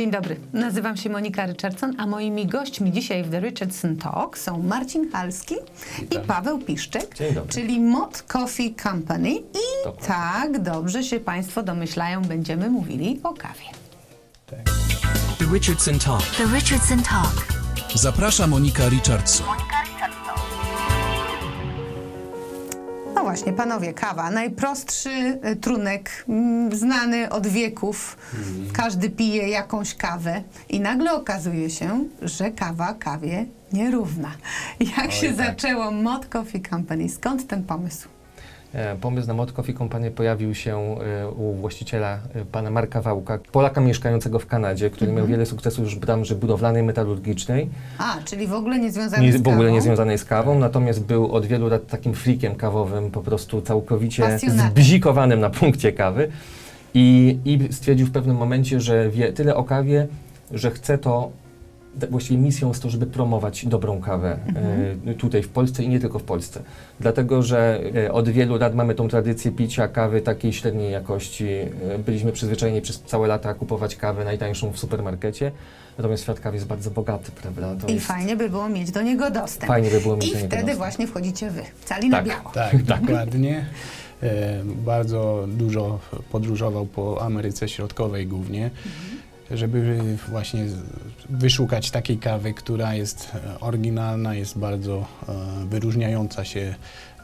Dzień dobry, nazywam się Monika Richardson, a moimi gośćmi dzisiaj w The Richardson Talk są Marcin Halski i Paweł Piszczek, czyli Mod Coffee Company i Dokładnie. tak, dobrze się Państwo domyślają, będziemy mówili o kawie. The Richardson Talk. The Richardson Talk. Zaprasza Monika Richardson. No właśnie, panowie, kawa. Najprostszy y, trunek, mm, znany od wieków. Każdy pije jakąś kawę i nagle okazuje się, że kawa kawie nierówna. Jak się zaczęło Mod Coffee Company? Skąd ten pomysł? E, Pomysł na Mod Coffee Company pojawił się e, u właściciela e, pana Marka Wałka, Polaka mieszkającego w Kanadzie, który miał wiele sukcesów już w branży budowlanej, metalurgicznej, A, czyli w ogóle nie związany nie, z w ogóle kawą? nie związanej z kawą, natomiast był od wielu lat takim freakiem kawowym, po prostu całkowicie zbzikowanym na punkcie kawy. I, i stwierdził w pewnym momencie, że wie tyle o kawie, że chce to Właściwie misją jest to, żeby promować dobrą kawę e, tutaj w Polsce i nie tylko w Polsce. Dlatego, że e, od wielu lat mamy tą tradycję picia kawy takiej średniej jakości. E, byliśmy przyzwyczajeni przez całe lata kupować kawę najtańszą w supermarkecie. Natomiast świat kawy jest bardzo bogaty, prawda? To I jest, fajnie by było mieć do niego dostęp. Fajnie by było mieć I do niego wtedy dostęp. właśnie wchodzicie wy, cali na Tak. biało. Tak, dokładnie. Bardzo dużo podróżował po Ameryce Środkowej głównie, żeby właśnie wyszukać takiej kawy, która jest e, oryginalna, jest bardzo e, wyróżniająca się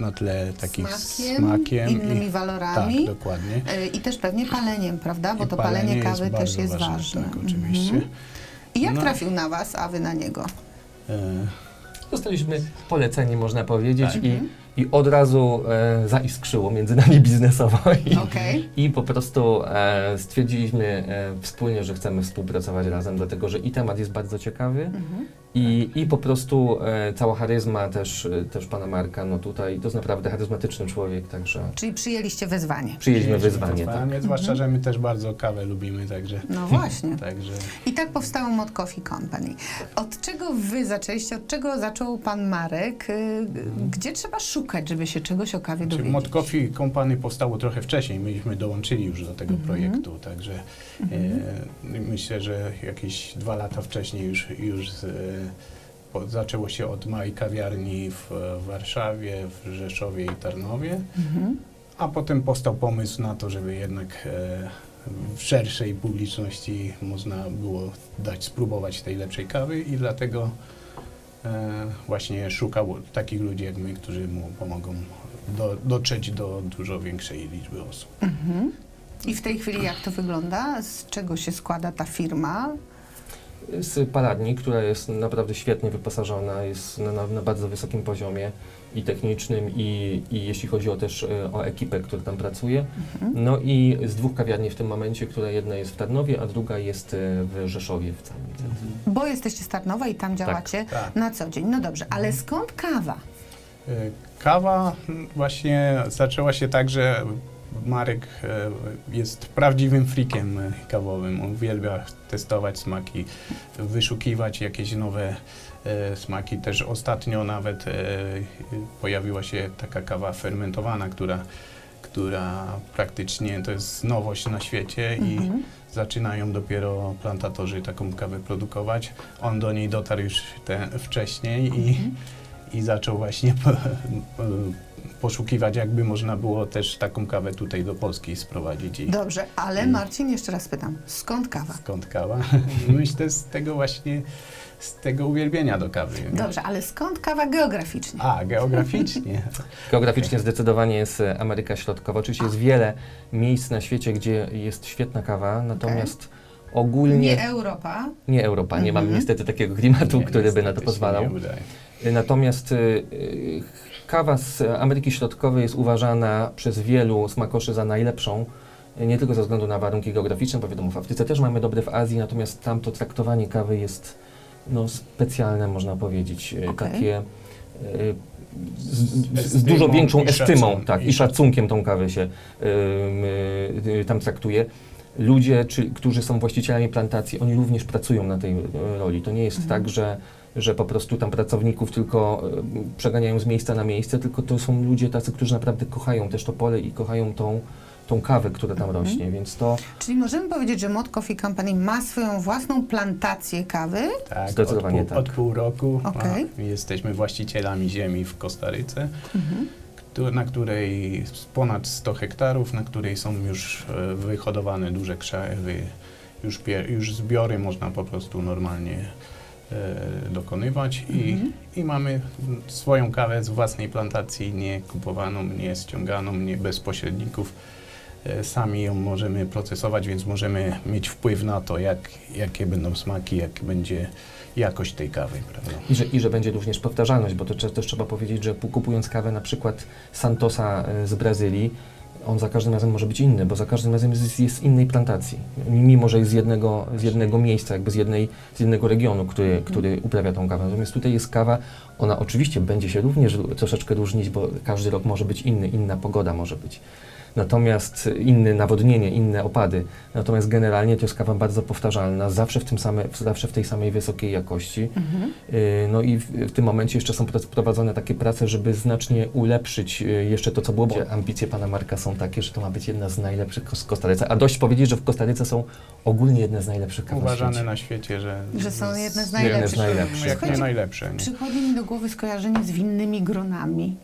na tle takich Smakiem, smakiem innymi i, walorami. Tak, dokładnie. Y, I też pewnie paleniem, prawda? Bo I to palenie, palenie kawy też bardzo jest ważne. Tak, oczywiście. Mhm. I jak No. trafił na was, a wy na niego? E, Dostaliśmy polecenie, można powiedzieć, Tak. i, i od razu e, zaiskrzyło między nami biznesowo. I, Okej. I po prostu e, stwierdziliśmy e, wspólnie, że chcemy współpracować razem, dlatego że i temat jest bardzo ciekawy, Mhm. i, i po prostu e, cała charyzma też, e, też pana Marka, no tutaj to jest naprawdę charyzmatyczny człowiek, także Czyli przyjęliście wyzwanie. przyjęliśmy wyzwanie. Tak. wyzwanie, Zwłaszcza, że my też bardzo kawę lubimy, także... No właśnie. także I tak powstało Mod Coffee Company. Od czego wy zaczęliście, od czego zaczął pan Marek? Y, Gdzie trzeba szukać, żeby się czegoś o kawie Czy dowiedzieć? Mod Coffee Company powstało trochę wcześniej, myśmy dołączyli już do tego Mhm. projektu, także e, myślę, że jakieś dwa lata wcześniej już, już e, po, zaczęło się od małej kawiarni w, w Warszawie, w Rzeszowie i Tarnowie, Mhm. a potem powstał pomysł na to, żeby jednak e, w szerszej publiczności można było dać spróbować tej lepszej kawy i dlatego właśnie szukał takich ludzi jak my, którzy mu pomogą do, dotrzeć do dużo większej liczby osób. Mhm. I w tej chwili jak to wygląda? Z czego się składa ta firma? Z palarni, która jest naprawdę świetnie wyposażona, jest na, na, na bardzo wysokim poziomie i technicznym, i, i jeśli chodzi o też e, o ekipę, która tam pracuje. Mhm. No i z dwóch kawiarni w tym momencie, która jedna jest w Tarnowie, a druga jest e, w Rzeszowie w całym centrum. Bo jesteście z Tarnowa i tam działacie tak. na co dzień. No dobrze, ale skąd kawa? E, Kawa właśnie zaczęła się tak, że Marek e, jest prawdziwym freakiem e, kawowym. On uwielbia testować smaki, wyszukiwać jakieś nowe e, smaki. Też ostatnio nawet pojawiła się taka kawa fermentowana, która, która praktycznie to jest nowość na świecie i Mhm. zaczynają dopiero plantatorzy taką kawę produkować. On do niej dotarł już wcześniej i, i zaczął właśnie poszukiwać, jakby można było też taką kawę tutaj do Polski sprowadzić. I Dobrze, ale. Marcin, jeszcze raz pytam, skąd kawa? skąd kawa? Myślę z tego właśnie, z tego uwielbienia do kawy. Dobrze, ale skąd kawa geograficznie? A, geograficznie. Geograficznie zdecydowanie jest e, Ameryka Środkowa. Oczywiście jest wiele miejsc na świecie, gdzie jest świetna kawa, natomiast ogólnie Nie Europa. nie Europa. Nie mamy Mhm. niestety takiego klimatu, Nie, który by na to niestety się pozwalał. nie udaje. Natomiast y, y, kawa z Ameryki Środkowej jest uważana przez wielu smakoszy za najlepszą, nie tylko ze względu na warunki geograficzne, bo wiadomo w Afryce też mamy dobre w Azji, natomiast tam to traktowanie kawy jest no, specjalne, można powiedzieć, y, Okej. takie z, z, z dużo większą estymą tak, i szacunkiem tą kawę się y, y, y, tam traktuje. Ludzie, czy, którzy są właścicielami plantacji, oni również pracują na tej roli. To nie jest Mhm. tak, że że po prostu tam pracowników tylko e, przeganiają z miejsca na miejsce, tylko to są ludzie tacy, którzy naprawdę kochają też to pole i kochają tą, tą kawę, która tam Mhm. rośnie, więc to Czyli możemy powiedzieć, że Mod Coffee Company ma swoją własną plantację kawy. Tak, Zdecydowanie od, pół, tak. od pół roku a, Okej. jesteśmy właścicielami ziemi w Kostaryce, Mhm. na której ponad 100 hektarów, na której są już e, wyhodowane duże krzewy, już, już zbiory można po prostu normalnie dokonywać i, i mamy swoją kawę z własnej plantacji, nie kupowaną, nie ściąganą, nie bez pośredników. E, Sami ją możemy procesować, więc możemy mieć wpływ na to, jak, jakie będą smaki, jak będzie jakość tej kawy, prawda? I że, I że będzie również powtarzalność, bo to też trzeba powiedzieć, że pu- kupując kawę na przykład Santosa e, z Brazylii, on za każdym razem może być inny, bo za każdym razem jest, jest z innej plantacji. Mimo, że jest z jednego, z jednego miejsca, jakby z, jednej, z jednego regionu, który, który uprawia tą kawę. Natomiast tutaj jest kawa, ona oczywiście będzie się również ró- troszeczkę różnić, bo każdy rok może być inny, inna pogoda może być. Natomiast inne nawodnienie, inne opady. Natomiast generalnie to jest kawa bardzo powtarzalna, zawsze w, tym same, zawsze w tej samej wysokiej jakości. Mhm. Yy, No i w, w tym momencie jeszcze są prowadzone takie prace, żeby znacznie ulepszyć yy, jeszcze to, co było. Bo ambicje pana Marka są takie, że to ma być jedna z najlepszych w Kostaryce. A dość powiedzieć, że w Kostaryce są ogólnie jedne z najlepszych kaw Uważane na świecie, że... Że są jedne z Jedne z najlepszych. najlepszych. Jak nie najlepsze. Nie? Przychodzi mi do głowy skojarzenie z winnymi gronami.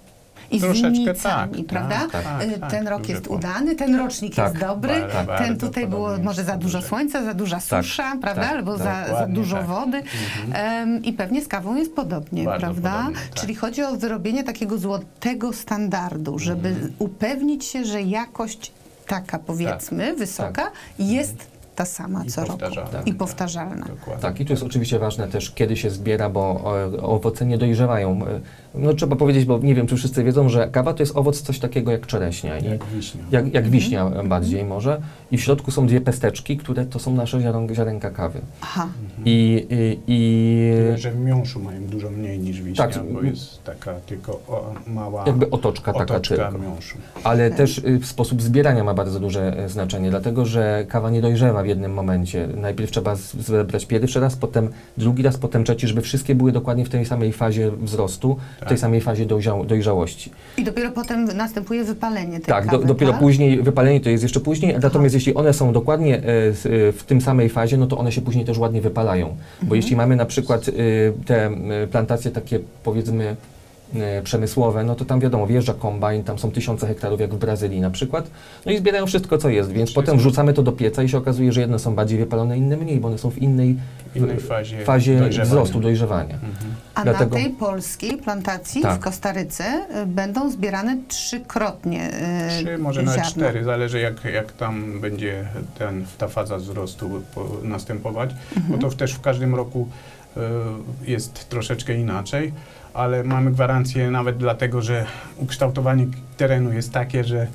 I z Troszeczkę winnicami, tak, prawda? tak, tak, Y, tak, ten rok jest udany, ten rocznik Tak, jest dobry, bardzo, ten tutaj było może za dużo słońca, za duża Tak, susza, prawda? tak, Albo za, za dużo tak. wody. Mhm. Em, I pewnie z kawą jest podobnie, Bardzo prawda? podobnie, tak. Czyli chodzi o wyrobienie takiego złotego standardu, żeby Mhm. upewnić się, że jakość taka powiedzmy wysoka jest ta sama Tak. I co roku i tak. powtarzalna. Dokładnie. Tak, i tu jest oczywiście ważne też, kiedy się zbiera, bo e, owoce nie dojrzewają. E, No trzeba powiedzieć, bo nie wiem, czy wszyscy wiedzą, że kawa to jest owoc coś takiego jak czereśnia. I Jak wiśnia. jak, jak wiśnia Mhm. bardziej może. I w środku są dwie pesteczki, które to są nasze ziaren- ziarenka kawy. Aha. I, i, i Tyle, że w miąższu mają dużo mniej niż wiśnia, Tak, bo m- jest taka tylko o, mała jakby otoczka taka otoczka tylko. miąższu. Ale Okej. też y, sposób zbierania ma bardzo duże e, znaczenie, dlatego że kawa nie dojrzewa w jednym momencie. Najpierw trzeba zebrać pierwszy raz, potem drugi raz, potem trzeci, żeby wszystkie były dokładnie w tej samej fazie wzrostu, w tej Tak. samej fazie dojrzał, dojrzałości. I dopiero potem następuje wypalenie tej Tak, do, kawy, dopiero tak? później, wypalenie to jest jeszcze później, natomiast jeśli one są dokładnie e, e, w tym samej fazie, no to one się później też ładnie wypalają. Bo Mhm. jeśli mamy na przykład e, te plantacje takie powiedzmy przemysłowe, no to tam wiadomo, wjeżdża kombajn, tam są tysiące hektarów jak w Brazylii na przykład, no i zbierają wszystko co jest, więc Wszystko. potem wrzucamy to do pieca i się okazuje, że jedne są bardziej wypalone, inne mniej, bo one są w innej W innej fazie, fazie dojrzewania. wzrostu, dojrzewania. Mhm. A Dlatego- na tej polskiej plantacji Tak. w Kostaryce y, będą zbierane trzykrotnie y, Trzy, może nawet ziarna. cztery, zależy jak, jak tam będzie ten, ta faza wzrostu po, następować, Mhm. bo to też w każdym roku e, jest troszeczkę inaczej, ale mamy gwarancję nawet dlatego, że ukształtowanie terenu jest takie, że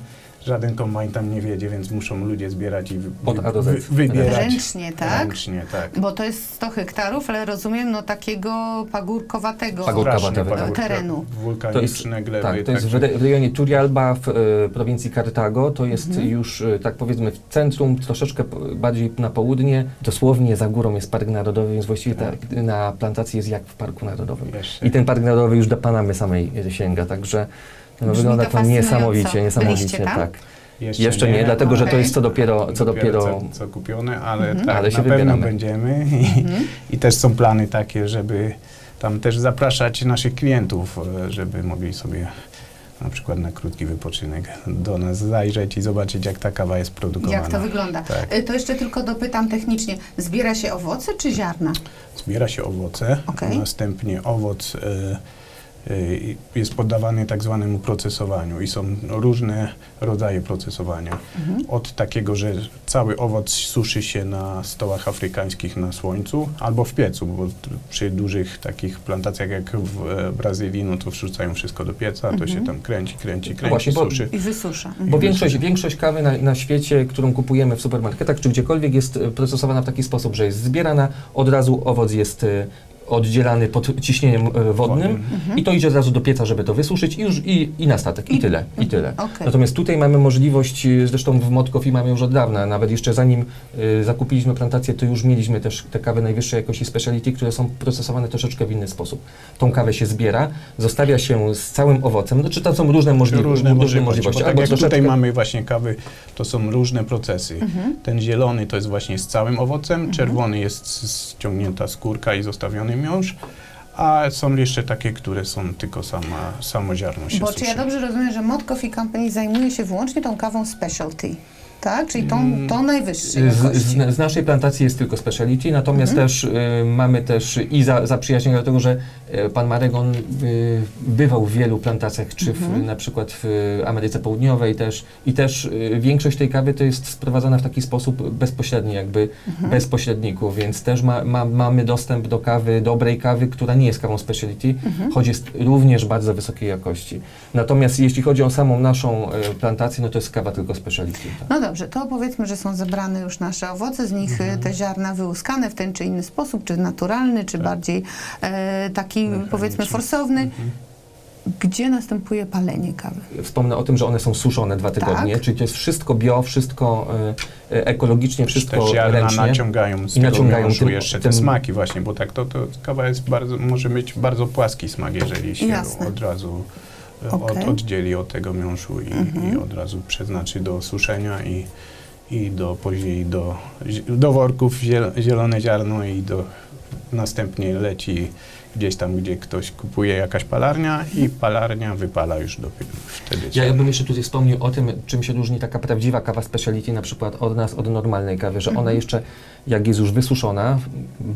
żaden kombajn tam nie wiedzie, więc muszą ludzie zbierać i wy, Od A do Z. wybierać. Ręcznie, tak? Ręcznie, tak. Bo to jest 100 hektarów, ale rozumiem, no takiego pagórkowatego Pagórkowa Strasznie terenu. pagórka, terenu. Wulkaniczne gleby. Tak, to jest w, także- re, w rejonie Turrialba w e, prowincji Cartago. To jest Mhm. już, e, tak powiedzmy, w centrum, troszeczkę p- bardziej na południe. Dosłownie za górą jest Park Narodowy, więc właściwie Tak. tak, na plantacji jest jak w Parku Narodowym. Jeszcze. I ten Park Narodowy już do Panamy samej sięga, także no, Brzmi wygląda to to niesamowicie, niesamowicie, Byliście tam? tak. Jeszcze, nie, dlatego że to jest co dopiero, co dopiero co, co kupione, ale Mhm. tak, Ale się na pewno wybieramy. będziemy I, Mhm. i też są plany takie, żeby tam też zapraszać naszych klientów, e, żeby mogli sobie na przykład na krótki wypoczynek do nas zajrzeć i zobaczyć, jak ta kawa jest produkowana. Jak to wygląda? Tak. Y, To jeszcze tylko dopytam technicznie. Zbiera się owoce czy ziarna? Zbiera się owoce, Okej. następnie owoc e, e, jest poddawany tak zwanemu procesowaniu i są różne rodzaje procesowania. Mhm. Od takiego, że cały owoc suszy się na stołach afrykańskich na słońcu albo w piecu, bo przy dużych takich plantacjach jak w e, Brazylii, no to wrzucają wszystko do pieca, to Mhm. się tam kręci, kręci, kręci, właśnie, bo- suszy. I wysusza. Mhm. Bo większość, większość kawy na, na świecie, którą kupujemy w supermarketach czy gdziekolwiek jest e, procesowana w taki sposób, że jest zbierana, od razu owoc jest e, oddzielany pod ciśnieniem e, wodnym Wodnym. i to idzie od razu do pieca, żeby to wysuszyć i już i, i na statek. I, tyle, i tyle. Okej. Natomiast tutaj mamy możliwość, e, zresztą w Motkowi mamy już od dawna, nawet jeszcze zanim e, zakupiliśmy plantację, to już mieliśmy też te kawy najwyższej jakości speciality, które są procesowane troszeczkę w inny sposób. Tą kawę się zbiera, zostawia się z całym owocem, znaczy tam są różne, możli- różne możliwości, bo tak jak tutaj troszeczkę- mamy właśnie kawy, to są różne procesy. Ten zielony to jest właśnie z całym owocem, czerwony jest ściągnięta skórka i zostawiony miąższ, a są jeszcze takie, które są tylko sama, samo ziarno się Bo czy ja suszy. dobrze rozumiem, że Mod Coffee Company zajmuje się wyłącznie tą kawą specialty, tak? Czyli tą, Mm. tą Z, jakości. z, z naszej plantacji jest tylko speciality, natomiast Mhm. też y, mamy też i za, zaprzyjaźnienie dlatego, że y, pan Marek on y, bywał w wielu plantacjach, czy w, Mhm. na przykład w Ameryce Południowej też i też y, większość tej kawy to jest sprowadzana w taki sposób bezpośredni, jakby Mhm. bez pośredników, więc też ma, ma, mamy dostęp do kawy, dobrej kawy, która nie jest kawą speciality, Mhm. choć jest również bardzo wysokiej jakości. Natomiast jeśli chodzi o samą naszą y, plantację, no to jest kawa tylko speciality. Tak. No dobrze, to powiedzmy, że są zebrane już nasze owoce, z nich Mhm. te ziarna wyłuskane w ten czy inny sposób, czy naturalny, czy bardziej e, taki powiedzmy forsowny. Mhm. Gdzie następuje palenie kawy? Wspomnę o tym, że one są suszone dwa tygodnie, Tak. czyli to jest wszystko bio, wszystko e, ekologicznie, wszystko Te ziarna ręcznie. naciągają z I naciągają tym- jeszcze tym- te smaki właśnie, bo tak to, to kawa jest bardzo, może mieć bardzo płaski smak, jeżeli się Jasne. od razu e, Okej. od, oddzieli od tego miąższu i, Mhm. i od razu przeznaczy do suszenia i, i do później do, do worków ziel- zielone ziarno i do następnie leci gdzieś tam, gdzie ktoś kupuje jakaś palarnia i palarnia wypala już do wtedy. Ja bym jeszcze tutaj wspomniał o tym, czym się różni taka prawdziwa kawa speciality na przykład od nas, od normalnej kawy, że ona jeszcze, jak jest już wysuszona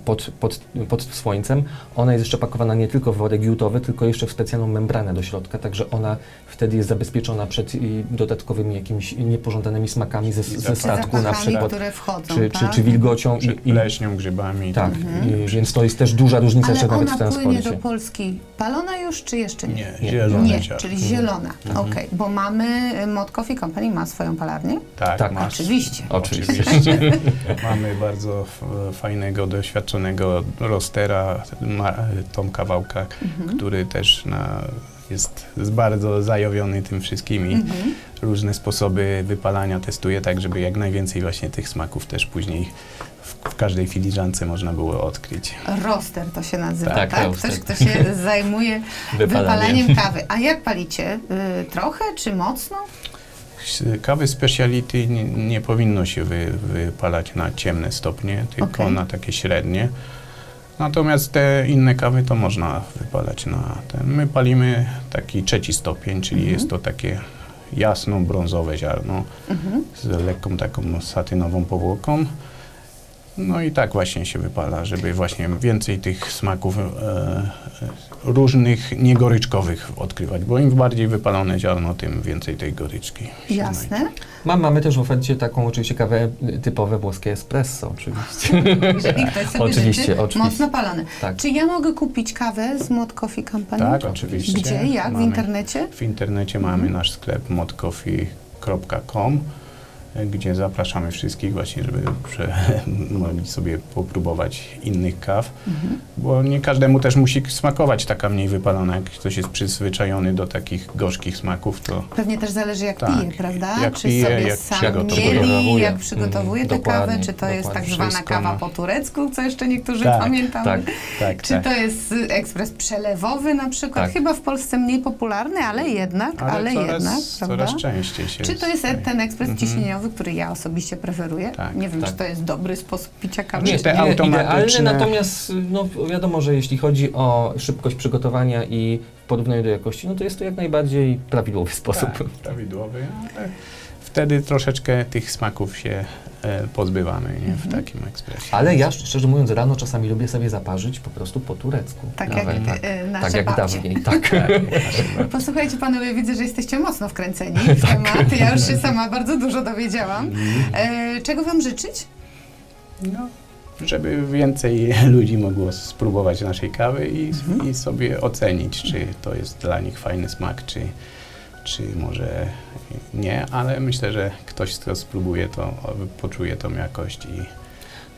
pod, pod, pod słońcem, ona jest jeszcze pakowana nie tylko w worek jutowy, tylko jeszcze w specjalną membranę do środka, także ona wtedy jest zabezpieczona przed dodatkowymi jakimiś niepożądanymi smakami ze, ze zapachami. statku na przykład, które wchodzą, czy, czy, tak? czy wilgocią. Przed I, i, pleśnią, grzybami. tak, Mhm. i, więc to jest też duża różnica jeszcze nawet w płynie do Polski palona już, czy jeszcze nie? Nie, Nie. zielone Nie, czyli zielona. Mhm. Okej, bo mamy, y, Mod Coffee Company ma swoją palarnię? Tak, Tak. masz. Oczywiście. Oczywiście. Mamy bardzo f- fajnego, doświadczonego rostera ma, Tomka Wałka, Mhm. który też na, jest, jest bardzo zajowiony tym wszystkimi. Mhm. Różne sposoby wypalania testuje, tak żeby jak najwięcej właśnie tych smaków też później w, w każdej filiżance można było odkryć. Roster to się nazywa, tak? Tak. Ktoś, kto się zajmuje Wypalanie. wypalaniem kawy. A jak palicie? Y, trochę czy mocno? Kawy speciality nie, nie powinno się wy, wypalać na ciemne stopnie, tylko Okej. na takie średnie. Natomiast te inne kawy to można wypalać na ten. My palimy taki trzeci stopień, czyli Mhm. jest to takie jasno-brązowe ziarno z lekką taką satynową powłoką. No i tak właśnie się wypala, żeby właśnie więcej tych smaków e, e, różnych, niegoryczkowych odkrywać, bo im bardziej wypalone ziarno, tym więcej tej goryczki. znajdzie. Jasne. Mam, mamy też w ofercie taką oczywiście kawę typowe włoskie espresso, oczywiście. Jeżeli ktoś sobie Oczywiście, życzy, oczywiście. mocno palony. Tak. Czy ja mogę kupić kawę z Mod Coffee Company? Tak, oczywiście. Gdzie? Jak? W Mamy- internecie? W internecie mamy nasz sklep modcoffee.com, gdzie zapraszamy wszystkich właśnie, żeby prze, mogli sobie popróbować innych kaw, Mhm. bo nie każdemu też musi smakować taka mniej wypalona. Jak ktoś jest przyzwyczajony do takich gorzkich smaków, to Pewnie też zależy jak Tak, pije, prawda? jak czy pije, sobie jak sam przygotowuje. mieli, jak przygotowuje Mhm, tę kawę, czy to jest tak zwana Wszystko kawa po turecku, co jeszcze niektórzy Tak, pamiętają. tak. tak, Czy tak. to jest ekspres przelewowy na przykład? Tak. Chyba w Polsce mniej popularny, ale jednak, ale, coraz, jednak, prawda? coraz częściej się Czy to jest ten ekspres Mhm. ciśnieniowy, który ja osobiście preferuję? Tak, nie wiem, tak. czy to jest dobry sposób picia kawy. Nie, te nie automatyczne- idealny, natomiast no, wiadomo, że jeśli chodzi o szybkość przygotowania i w porównaniu do jakości, no to jest to jak najbardziej prawidłowy sposób. Tak, prawidłowy, ale wtedy troszeczkę tych smaków się pozbywamy nie, w Mhm. takim ekspresie. Ale ja szczerze mówiąc rano czasami lubię sobie zaparzyć po prostu po turecku. Tak kawę, jak tak, y, nasze tak jak babcie. dawniej. Tak. Posłuchajcie panowie, widzę, że jesteście mocno wkręceni Tak. w temat. Ja już się sama bardzo dużo dowiedziałam. E, czego wam życzyć? No, żeby więcej ludzi mogło spróbować naszej kawy i, Mhm. i sobie ocenić, czy to jest dla nich fajny smak, czy, czy może nie, ale myślę, że ktoś, kto spróbuje, to poczuje tą jakość i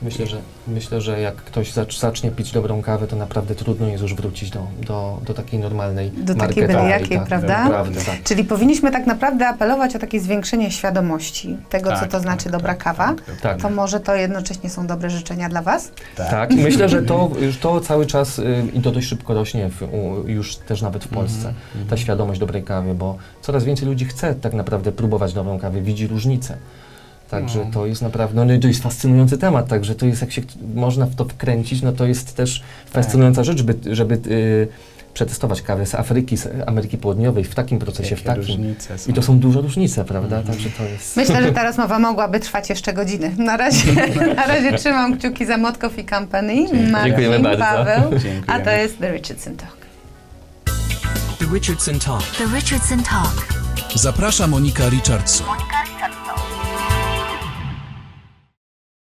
Myślę, że, myślę, że jak ktoś zacz, zacznie pić dobrą kawę, to naprawdę trudno jest już wrócić do, do, do takiej normalnej Do takiej byle jakiej, tak, prawda? Naprawdę, tak. Czyli powinniśmy tak naprawdę apelować o takie zwiększenie świadomości tego, co Tak, to znaczy tak, dobra tak, kawa. tak, Tak. To może to jednocześnie są dobre życzenia dla Was? Tak. Tak, i myślę, że to, już to cały czas y, i to dość szybko rośnie w, u, już też nawet w Polsce, Mhm, ta świadomość dobrej kawy, bo coraz więcej ludzi chce tak naprawdę próbować dobrą kawę, widzi różnicę. Także No. to jest naprawdę, no i to jest fascynujący temat, także to jest, jak się można w to wkręcić, no to jest też fascynująca rzecz, by, żeby y, przetestować kawę z Afryki, z Ameryki Południowej w takim procesie, w Jakie takim. różnice są. I to są duże różnice, prawda? Mhm. Także to jest... Myślę, że ta rozmowa mogłaby trwać jeszcze godziny. Na razie, na razie trzymam kciuki za Motkow i Company, Dziękuję. Marcin, Dziękujemy bardzo. Paweł, a to Dziękujemy. jest The Richardson Talk. The Richardson Talk. The Richardson Talk. Zaprasza Monika Richardson. Monica